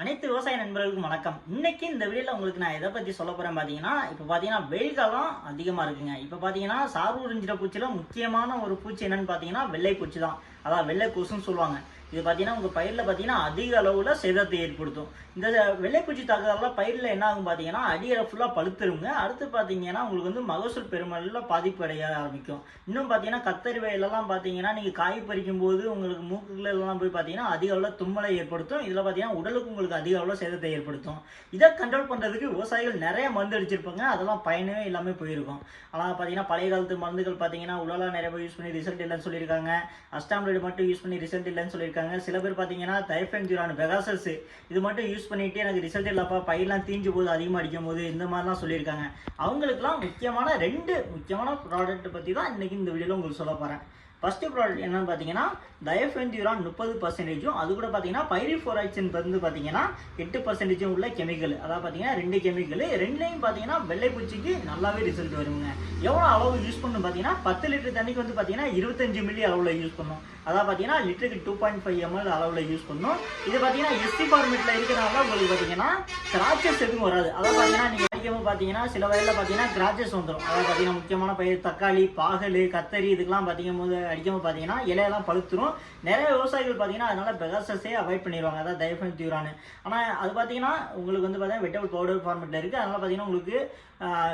அனைத்து விவசாய நண்பர்களுக்கும் வணக்கம். இன்னைக்கு இந்த வீடியோல உங்களுக்கு நான் எதை பத்தி சொல்ல போறேன் பாத்தீங்கன்னா இப்போ பாத்தீங்கன்னா வெயில் காலம் அதிகமா இருக்குங்க. இப்போ பாத்தீங்கன்னா சார்பு உறிஞ்சிற பூச்சியில முக்கியமான ஒரு பூச்சி என்னன்னு பாத்தீங்கன்னா வெள்ளை பூச்சி தான் அதான் வெள்ளை கொசுன்னு சொல்லுவாங்க. இது பார்த்தீங்கன்னா உங்கள் பயிரில் பார்த்தீங்கன்னா அதிக அளவில் சேதத்தை ஏற்படுத்தும். இந்த வெள்ளைப்பூச்சி தாக்குதலால் பயிரில் என்ன ஆகும் பார்த்தீங்கன்னா அடியில் ஃபுல்லாக பழுத்துருங்க. அடுத்து பார்த்தீங்கன்னா உங்களுக்கு வந்து மகசூல் பெருமளவில் பாதிப்பு அடைய ஆரம்பிக்கும். இன்னும் பார்த்தீங்கன்னா கத்தரி வயலெல்லாம் பார்த்தீங்கன்னா நீங்கள் காய் பறிக்கும் போது உங்களுக்கு மூக்குகளெல்லாம் போய் பார்த்தீங்கன்னா அதிக அளவில் தும்மலை ஏற்படுத்தும். இதில் பார்த்தீங்கன்னா உடலுக்கு உங்களுக்கு அதிக அளவில் சேதத்தை ஏற்படுத்தும். இதை கண்ட்ரோல் பண்ணுறதுக்கு விவசாயிகள் நிறைய மருந்து அடிச்சிருப்பாங்க. அதெல்லாம் பயனே இல்லாமல் போயிருக்கும். ஆனால் பார்த்தீங்கன்னா பழைய காலத்து மருந்துகள் பார்த்தீங்கன்னா உலகெல்லாம் நிறைய யூஸ் பண்ணி ரிசல்ட் இல்லைன்னு சொல்லியிருக்காங்க. அஸ்டாம்லேட் மட்டும் யூஸ் பண்ணி ரிசல்ட் இல்லைன்னு சொல்லியிருக்காங்க. சில பேர் பார்த்தீங்கன்னா தைஃபென்ஜூரான பெகாசஸ் இது மட்டும் யூஸ் பண்ணிட்டு எனக்கு ரிசல்ட் இல்லைப்பா பயிரெலாம் தீஞ்சு போது அதிகமாக அடிக்கும் போது இந்த மாதிரிலாம் சொல்லியிருக்காங்க. அவங்களுக்குலாம் முக்கியமான ரெண்டு முக்கியமான ப்ராடக்ட் பற்றி தான் இன்றைக்கி இந்த வீடியோவில் உங்களுக்கு சொல்ல போகிறேன் ஃபஸ்ட்டு ப்ராடக்ட் என்னன்னு பார்த்தீங்கன்னா டயஃபென்டியூரான் முப்பது பர்சன்டேஜும் அது கூட பார்த்தீங்கன்னா பைரிஃபோராக்சின் வந்து பார்த்தீங்கன்னா எட்டு பர்சன்டேஜும் உள்ள கெமிக்கல் அதாவது பார்த்தீங்கன்னா ரெண்டு கெமிக்கல் ரெண்டுலையும் பார்த்தீங்கன்னா வெள்ளைப்பூச்சிக்கு நல்லாவே ரிசல்ட் வருங்க. எவ்வளோ அளவு யூஸ் பண்ணணும் பார்த்தீங்கன்னா பத்து லிட்டர் தண்ணிக்கு வந்து பார்த்தீங்கன்னா இருபத்தஞ்சு மில்லி அளவில் யூஸ் பண்ணும் அதாவது பார்த்தீங்கன்னா லிட்டருக்கு டூ பாயிண்ட் ஃபைவ் எம்எல் அளவில் யூஸ் பண்ணும் இது பார்த்தீங்கன்னா எஸ்சி ஃபார்மேட்டில் இருக்கிறனால உங்களுக்கு பார்த்தீங்கன்னா திராட்சை எதுவும் வராது. அதாவது பார்த்தீங்கன்னா நீங்கள் முக்கியமாக பார்த்தீங்கன்னா சில வயலில் பார்த்தீங்கன்னா கிராச்சஸ் வந்துடும் அதாவது பார்த்தீங்கன்னா முக்கியமான பயிர் தக்காளி பாகல் கத்தரி இதுக்கெல்லாம் பார்த்தீங்க போது அடிக்கும்போது பார்த்தீங்கன்னா இலையெல்லாம் பழுத்துரும். நிறைய விவசாயிகள் பார்த்தீங்கன்னா அதனால பெகாசஸே அவாய்ட் பண்ணிடுவாங்க அதான் டைஃபன் தீவிரானு ஆனால் அது பார்த்தீங்கன்னா உங்களுக்கு வந்து பார்த்தீங்கன்னா வெட்டபிள் பவுடர் ஃபார்மேட்டில் இருக்குது அதனால பார்த்தீங்கன்னா உங்களுக்கு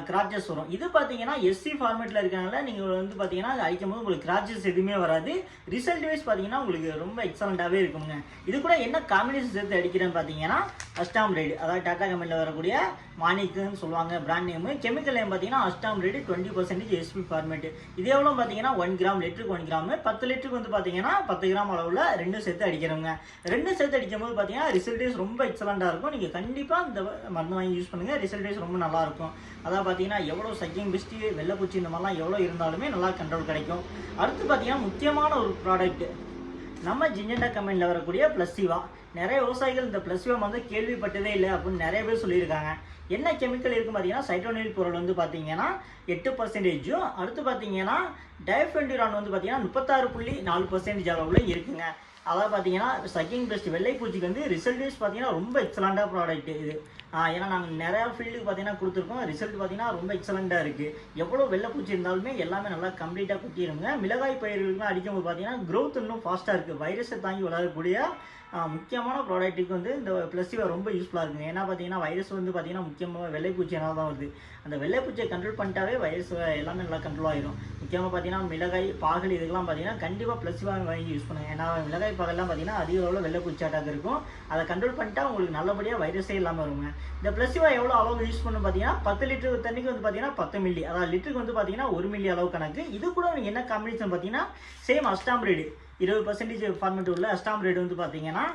கிராச்சஸ் வரும். இது பார்த்தீங்கன்னா எஸ்சி ஃபார்மேட்டில் இருக்கனால நீங்கள் வந்து பார்த்தீங்கன்னா அது அடிக்கும் போது உங்களுக்கு கிராச்சஸ் எதுவுமே வராது. ரிசல்ட் வைஸ் பார்த்தீங்கன்னா உங்களுக்கு ரொம்ப எக்ஸலண்ட்டாகவே இருக்குங்க. இது கூட என்ன காம்பினேஷன் சேர்த்து அடிக்கிறேன்னு பார்த்தீங்கன்னா அஸ்டாம் ரைடு அதாவது டாடா கம்பெனியில் வரக்கூடிய மாணிக்கம் மானிக்குன்னு சொல்லுவாங்க பிராண்ட் நேமு கெமிக்கல் நேம் பார்த்தீங்கன்னா அஸ்டாம் ரைடு டுவெண்ட்டி பர்சன்டேஜ் எஸ்பி ஃபார்மேட் இது எவ்வளோ பார்த்தீங்கன்னா ஒன் கிராம் லிட்டருக்கு ஒன் கிராம் பத்து லிட்டருக்கு வந்து பார்த்தீங்கன்னா பத்து கிராம் அளவில் ரெண்டும் சேர்த்து அடிக்கிறவங்க. ரெண்டும் சேர்த்து அடிக்கும் போது பார்த்தீங்கன்னா ரிசல்டேஸ் ரொம்ப எக்ஸலண்ட்டாக இருக்கும். நீங்கள் கண்டிப்பாக இந்த மருந்து வாங்கி யூஸ் பண்ணுங்கள் ரிசல்டேஸ் ரொம்ப நல்லா இருக்கும். அதான் பார்த்தீங்கன்னா எவ்வளோ சக்கிங் பிஸ்டி வெள்ளைப்பூச்சி இந்த மாதிரிலாம் எவ்வளோ இருந்தாலுமே நல்லா கண்ட்ரோல் கிடைக்கும். அடுத்து பார்த்தீங்கன்னா முக்கியமான ஒரு ப்ராடக்ட் நம்ம ஜிஞ்சண்டா கம்பெனியில் வரக்கூடிய பிளஸ்சிவா நிறைய விவசாயிகள் இந்த பிளஸ்சிவா வந்து கேள்விப்பட்டதே இல்லை அப்படின்னு நிறைய பேர் சொல்லியிருக்காங்க. என்ன கெமிக்கல் இருக்கும் பார்த்தீங்கன்னா சைட்டோனில் பொருள் வந்து பார்த்தீங்கன்னா எட்டு பர்சன்டேஜும் அடுத்து பார்த்தீங்கன்னா டயஃபென்டிரான் வந்து பார்த்தீங்கன்னா முப்பத்தாறு புள்ளி நாலு பர்சன்டேஜ் அளவில் இருக்குங்க. அதாவது பார்த்தீங்கன்னா சக்கிங் பெஸ்ட் வெள்ளைப்பூச்சிக்கு வந்து ரிசல்டேஸ் பார்த்தீங்கன்னா ரொம்ப எக்ஸலண்ட்டாக ப்ராடக்ட் இது. ஏன்னா நாங்கள் நிறையா ஃபீல்டுக்கு பார்த்தீங்கன்னா கொடுத்துருக்கோம். ரிசல்ட் பார்த்தீங்கன்னா ரொம்ப எக்ஸலண்ட்டாக இருக்குது எவ்வளோ வெள்ளைப்பூச்சி இருந்தாலுமே எல்லாமே நல்லா கம்ப்ளீட்டாக குட்டிடுங்க மிளகாய் பயிர்களுக்குலாம் அடிக்கும்போது பார்த்தீங்கன்னா க்ரோத் இன்னும் ஃபாஸ்ட்டாக இருக்குது வைரஸை தாங்கி வளரக்கூடிய முக்கியமான ப்ராடக்ட்டுக்கு வந்து இந்த ப்ளஸ்டிவா ரொம்ப யூஸ்ஃபுல்லாக இருக்குங்க. ஏன்னா பார்த்தீங்கன்னா வைரஸ் வந்து பார்த்தீங்கன்னா முக்கியமாக வெள்ளைப்பூச்சினால தான் வருது. அந்த வெள்ளைப்பூச்சியை கண்ட்ரோல் பண்ணிட்டாவே வைரஸ் எல்லாமே நல்லா கண்ட்ரோல் ஆகிடும் முக்கியமாக பார்த்தீங்கன்னா மிளகாய் பாகல் இதுக்கெல்லாம் பார்த்தீங்கன்னா கண்டிப்பாக ப்ளஸ்டிவா வாங்கி யூஸ் பண்ணுங்கள் ஏன்னா மிளகாய் பாகல்லாம் பார்த்தீங்கன்னா அதிக அளவில் வெள்ளைப்பூச்சி அட்டாக் இருக்கும். அதை கண்ட்ரோல் பண்ணிட்டா உங்களுக்கு நல்லபடியாக வைரஸே இல்லாமல் வருங்க. இந்த ப்ளஸ்டிவா எவ்வளோ அளவு யூஸ் பண்ணணும் பார்த்தீங்கன்னா பத்து லிட்டர் தண்ணிக்கு வந்து பார்த்தீங்கன்னா பத்து மில்லி அதாவது லிட்டருக்கு வந்து பார்த்தீங்கன்னா ஒரு மில்லி அளவு கணக்கு. இது கூட நீங்கள் என்ன காம்பினேஷன் பார்த்தீங்கன்னா சேம் அஸ்டாம் ரேடு இருபது பர்சன்டேஜ் ஃபார்மெட் உள்ள அஸ்டாம் ரேடு வந்து பார்த்தீங்கன்னா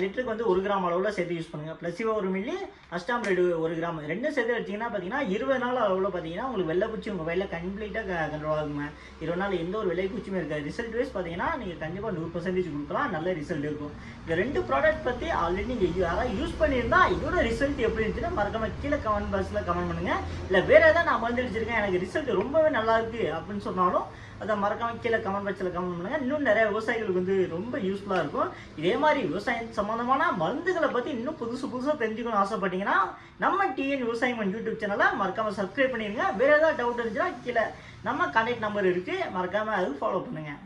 லிட்டருக்கு வந்து ஒரு கிராம் அளவில் சேர்த்து யூஸ் பண்ணுங்கள் ப்ளஸிவோ ஒரு மில்லி அஸ்டாம் ரெடு ஒரு கிராம். ரெண்டும் சேர்த்து எடுத்தீங்கன்னா பார்த்தீங்கன்னா இருபது நாள் அளவில் பார்த்தீங்கன்னா உங்களுக்கு வெள்ளைப்பூச்சி உங்கள் வயலில் கம்ப்ளீட்டாக கண்ட்ரோல் ஆகுங்க. இருபது நாள் எந்த ஒரு வெள்ளைப்பூச்சியுமே இருக்காது. ரிசல்ட் வைஸ் பார்த்தீங்கன்னா நீங்கள் கண்டிப்பாக நூறு பர்சன்டேஜ் கொடுக்கலாம். நல்ல ரிசல்ட் இருக்கும். இந்த ரெண்டு ப்ராடக்ட் பற்றி ஆல்ரெடி நீங்கள் யாராவது யூஸ் பண்ணியிருந்தா இதோட ரிசல்ட் எப்படி இருந்துச்சுன்னா மறக்காம கீழே கமெண்ட் பாக்ஸில் கமெண்ட் பண்ணுங்கள் இல்லை வேறு ஏதாவது நான் வந்து எனக்கு ரிசல்ட் ரொம்பவே நல்லா இருக்குது அப்படின்னு சொன்னாலும் அதை மறக்காம கீழே கமெண்ட் பாக்ஸில் கமெண்ட் பண்ணுங்கள் இன்னும் நிறைய விவசாயிகளுக்கு வந்து ரொம்ப யூஸ்ஃபுல்லாக இருக்கும். இதே மாதிரி சயின்ஸ் சம்மந்தமான மருந்துகளை பற்றி இன்னும் புதுசு புதுசாக தெரிஞ்சுக்கணும்னு ஆசைப்பட்டீங்கன்னா நம்ம டிஎன் விவசாயம் யூடியூப் சேனலை மறக்காம சப்ஸ்கிரைப் பண்ணிடுங்க. வேறு ஏதாவது டவுட் இருந்துச்சுன்னா கீழே நம்ம கான்டாக்ட் நம்பர் இருக்குது மறக்காமல் அது ஃபாலோ பண்ணுங்கள்